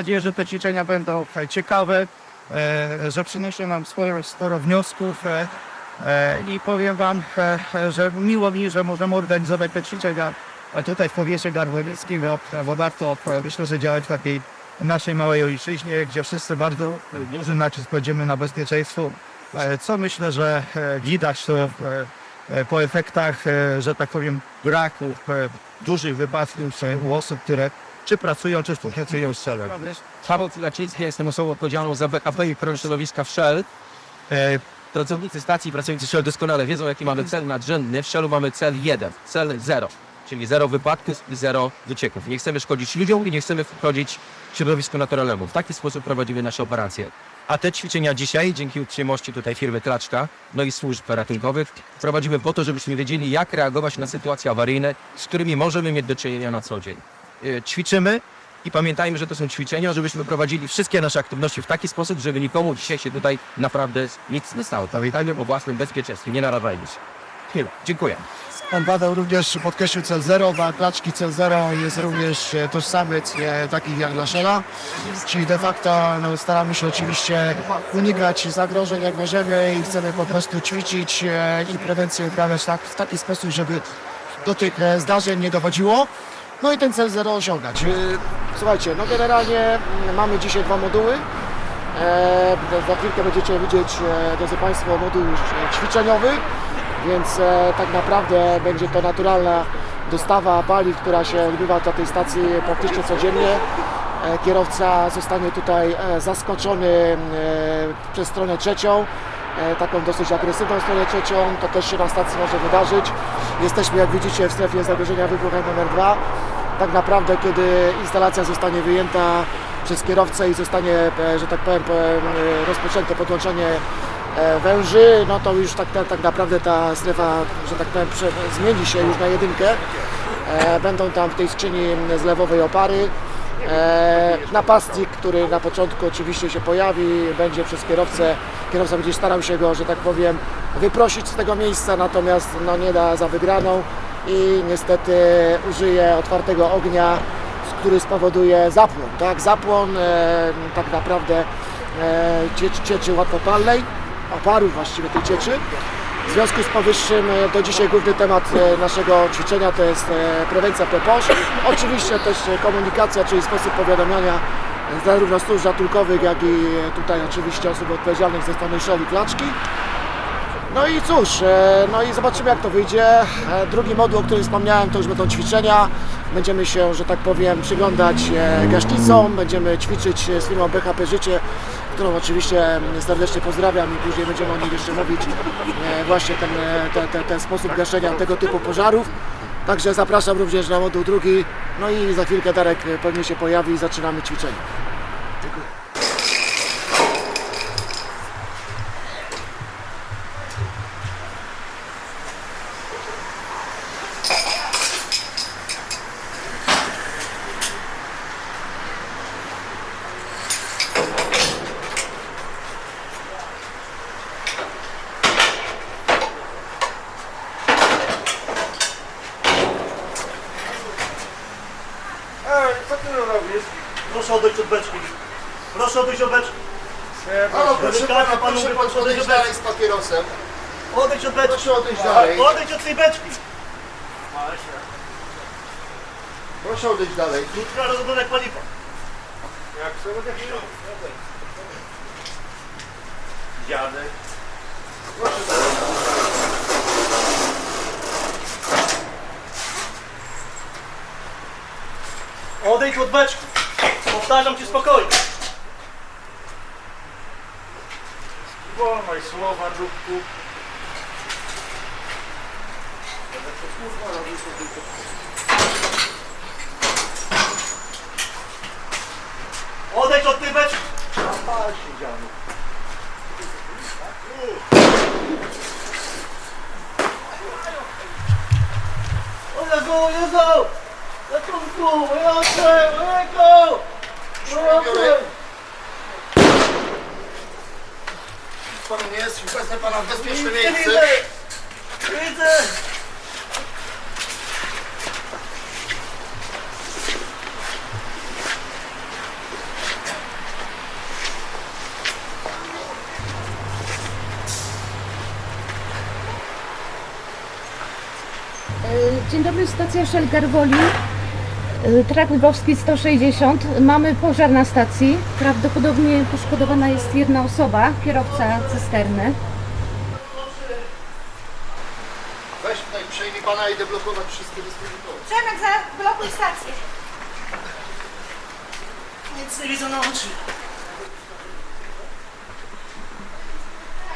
nadzieję, że te ćwiczenia będą e, ciekawe, e, że przyniosą nam sporo, sporo wniosków e, i powiem Wam, że miło mi, że możemy organizować te ćwiczenia tutaj w powietrzu garwowickim, bo, warto myślę, że działać w takiej naszej małej ojczyźnie, gdzie wszyscy bardzo duży nacisk kładziemy na bezpieczeństwo, co myślę, że widać to po efektach, że tak powiem, braku dużych wypadków u osób, które czy pracują, czy współpracują z celem. Paweł Filaczyński, jestem osobą odpowiedzialną za BKP i ochronę środowiska w Shell. E, Pracownicy stacji pracujący w Shell doskonale wiedzą, jaki mamy cel nadrzędny. W Shellu mamy cel 1, cel 0, czyli zero wypadków i zero wycieków. Nie chcemy szkodzić ludziom i nie chcemy wchodzić w środowisko naturalnemu. W taki sposób prowadzimy nasze operacje. A te ćwiczenia dzisiaj, dzięki uprzejmości tutaj firmy Klaczka, no i służb ratunkowych, prowadzimy po to, żebyśmy wiedzieli, jak reagować na sytuacje awaryjne, z którymi możemy mieć do czynienia na co dzień. E, Ćwiczymy, i pamiętajmy, że to są ćwiczenia, żebyśmy prowadzili wszystkie nasze aktywności w taki sposób, żeby nikomu dzisiaj się tutaj naprawdę nic nie stało. Pamiętajmy o własnym bezpieczeństwie, nie narażajmy się. Tyle. Dziękuję. Pan Paweł również podkreślił cel zero, dla klaczki cel zero jest również e, tożsamy e, takich jak dla Shella, czyli de facto no, staramy się oczywiście unikać zagrożeń jak możemy i chcemy po prostu ćwiczyć i prewencję uprawiać tak, w taki sposób, żeby do tych zdarzeń nie dochodziło. No i ten cel zero osiągać. E, Słuchajcie, no generalnie mm, mamy dzisiaj dwa moduły. E, za chwilkę będziecie widzieć, e, drodzy Państwo, moduł e, ćwiczeniowy, więc e, tak naprawdę będzie to naturalna dostawa paliw, która się odbywa na tej stacji praktycznie codziennie. E, kierowca zostanie tutaj e, zaskoczony e, przez stronę trzecią, e, taką dosyć agresywną stronę trzecią, to też się na stacji może wydarzyć. Jesteśmy, jak widzicie, w strefie zagrożenia wybuchem numer dwa tak naprawdę, kiedy instalacja zostanie wyjęta przez kierowcę i zostanie, e, że tak powiem, po- e, rozpoczęte podłączenie e, węży, no to już tak, tak, tak naprawdę ta strefa, że tak powiem, zmieni się już na jedynkę. Będą tam w tej skrzyni zlewowej opary. Napastnik, który na początku oczywiście się pojawi, będzie przez kierowcę, kierowca będzie starał się go, że tak powiem, wyprosić z tego miejsca, natomiast no, nie da za wygraną i niestety użyje otwartego ognia, który spowoduje zapłon. Tak? Zapłon e, tak naprawdę e, cieczy, cieczy łatwopalnej, oparów właściwie tej cieczy. W związku z powyższym e, to dzisiaj główny temat e, naszego ćwiczenia to jest e, prewencja PPOŚ. Oczywiście też e, komunikacja, czyli sposób powiadamiania e, zarówno służb ratunkowych, jak i e, tutaj oczywiście osób odpowiedzialnych ze strony Shell i Klaczki. No i cóż, e, no i zobaczymy jak to wyjdzie. E, Drugi moduł, o którym wspomniałem, to już będą ćwiczenia. Będziemy się, że tak powiem, przyglądać e, gaśnicom, będziemy ćwiczyć z firmą BHP Życie, którą oczywiście serdecznie pozdrawiam i później będziemy o niej jeszcze mówić. Właśnie ten, e, te, te, ten sposób gaszenia tego typu pożarów. Także zapraszam również na moduł drugi. No i za chwilkę Darek pewnie się pojawi i zaczynamy ćwiczenie. Ej, co ty robisz? Proszę odejść od beczki. Proszę odejść od beczki. Halo, proszę Delikatnie pana, panu proszę pan odejść proszę dalej z papierosem. Odejdź od beczki. Proszę odejść dalej. Odejdź od tej beczki. Proszę odejść dalej. Krótka rozładunek paliwa. Dziadek. Odejdź od beczki. Powtarzam ci spokojnie. Wolność słowa, dupku. Odejdź biorę. Pan jest, wezmę pana w bezpieczne miejsce. Widzę! Dzień dobry, stacja Szelgar Woli trakt Lwowski 160. Mamy pożar na stacji. Prawdopodobnie poszkodowana jest jedna osoba, kierowca cysterny. Weź tutaj, przejmij pana i deblokować wszystkie dystrybutory. Przemek, zablokuj stację. Nic nie widzę na oczy.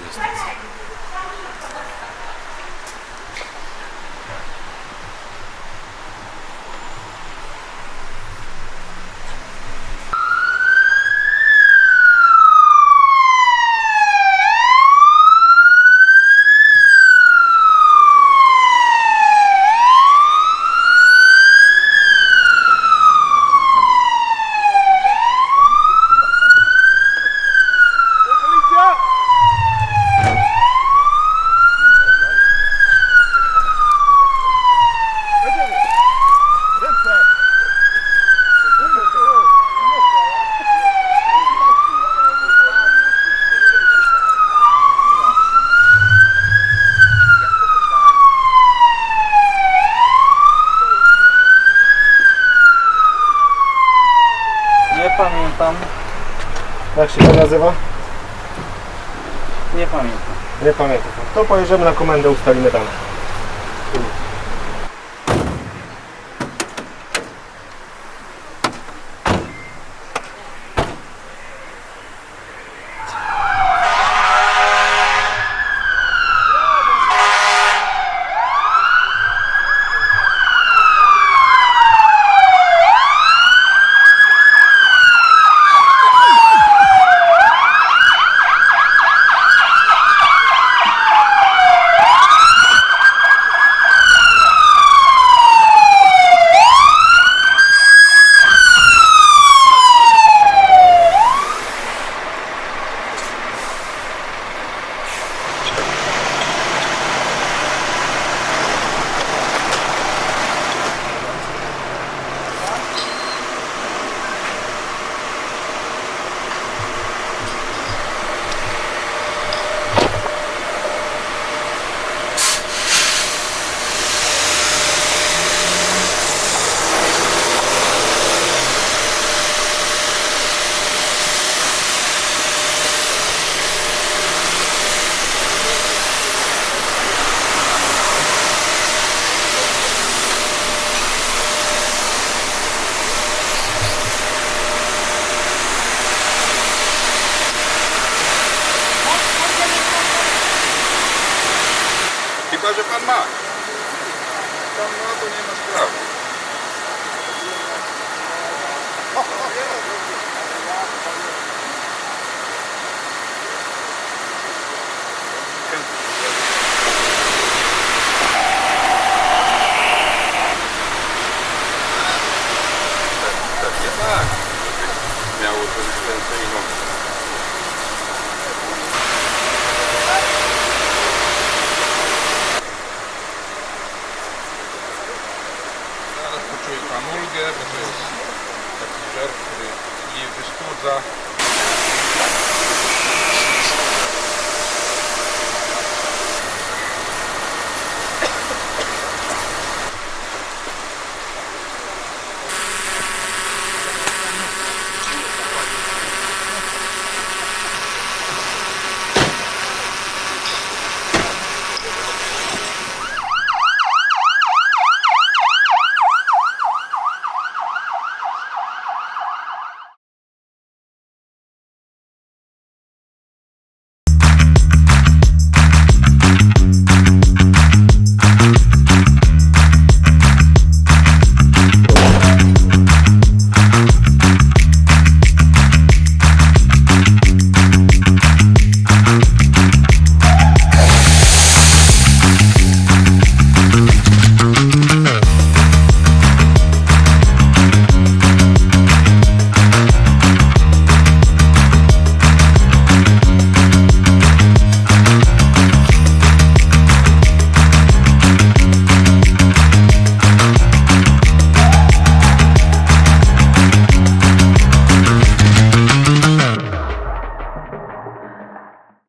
Nie pamiętam, Jak się pan nazywa? nie pamiętam. Nie pamiętam. To pojedziemy na komendę, ustalimy dane. Chyba, że pan ma. Pan ma, to nie ma sprawy. Pewnie tak. żeby Miało to Estuda.